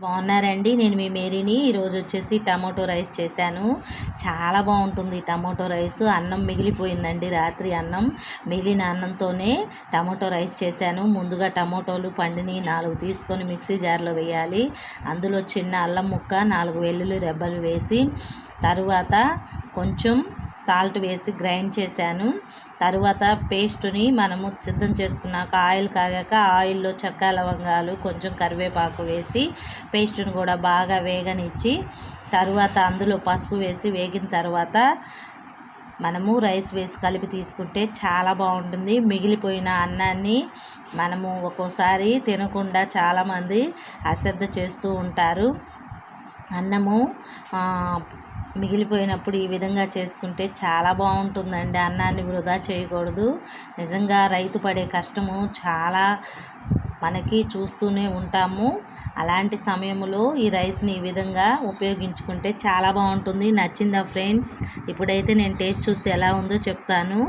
బాగున్నారండి. నేను మీ మేరీని ఈరోజు వచ్చేసి టమాటో రైస్ చేశాను. చాలా బాగుంటుంది టమాటో రైస్. అన్నం మిగిలిపోయిందండి రాత్రి అన్నం. మిగిలిన అన్నంతోనే టమాటో రైస్ చేశాను. ముందుగా టమాటోలు పండిని నాలుగు తీసుకొని మిక్సీ జార్లో వేయాలి. అందులో చిన్న అల్లం ముక్క నాలుగు వెల్లుల్లి రెబ్బలు వేసి తరువాత కొంచెం సాల్ట్ వేసి గ్రైండ్ చేశాను. తరువాత పేస్టుని మనము సిద్ధం చేసుకున్నాక ఆయిల్ కాగాక ఆయిల్లో చెక్క లవంగాలు కొంచెం కరివేపాకు వేసి పేస్టుని కూడా బాగా వేగనిచ్చి తర్వాత అందులో పసుపు వేసి వేగిన తర్వాత మనము రైస్ వేసి కలిపి తీసుకుంటే చాలా బాగుంటుంది. మిగిలిపోయిన అన్నాన్ని మనము ఒక్కోసారి తినకుండా చాలామంది అశ్రద్ధ చేస్తూ ఉంటారు. అన్నము మిగిలిపోయినప్పుడు ఈ విధంగా చేసుకుంటే చాలా బాగుంటుందండి. అన్నాన్ని వృధా చేయకూడదు. నిజంగా రైతు పడే కష్టము చాలా మనకి చూస్తూనే ఉంటాము. అలాంటి సమయంలో ఈ రైస్ని ఈ విధంగా ఉపయోగించుకుంటే చాలా బాగుంటుంది. నచ్చిందా ఫ్రెండ్స్? ఇప్పుడైతే నేను టేస్ట్ చూసి ఎలా ఉందో చెప్తాను.